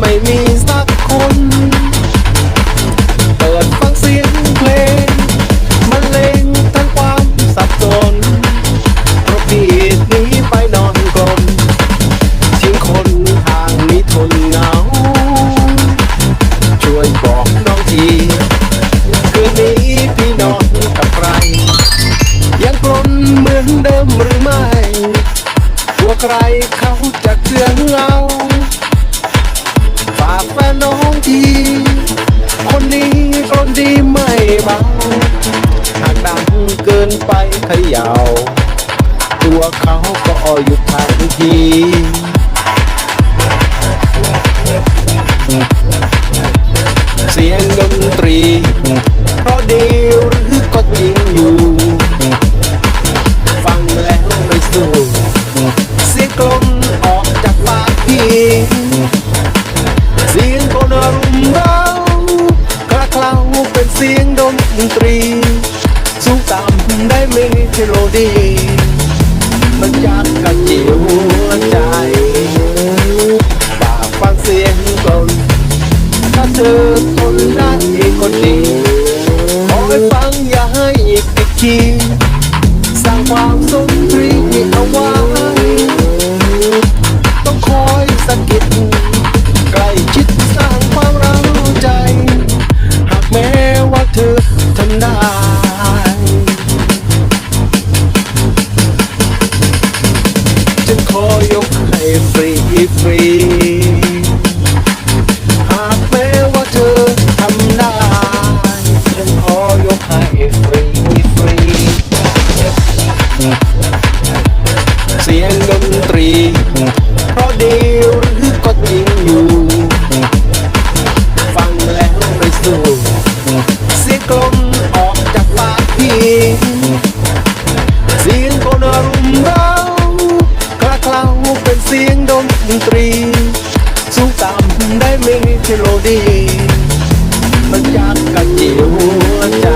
ไม่มีสักคน เปิดฟังเสียงเพลงมันเลงทั้งความสับสนโปราะปีดนี้ไปนอนกลมทิ้งคนทางนี้ทนเหงา ช่วยบอกน้องทีคืนนี้พี่นอนกับใคร ยังกลมเหมือนเดิมหรือไม่ตัวใครเขาจะเชื่อเรา น้องทีคนนี้คนดีไม่เบาหากดังเกินไปขยาว ตัวเขาก็อยู่ทันที May melody Nagkakatiyo free free หากแม้ว่าเธอทำได้ฉันขอยกให้ free free เสียงดนตรี เพราะดีหรือก็จริงอยู่ ฟังแล้วไม่สู้เสียงกลมออกจากปากพี่เสียงคนอารมณ์ ได้มีเทโลดีมันจักกะจิวใจ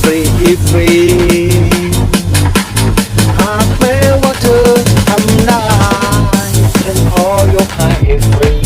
ฟรีฟรีหากม้ว่าเธอทำได้ฉันขอยกให้ฟรี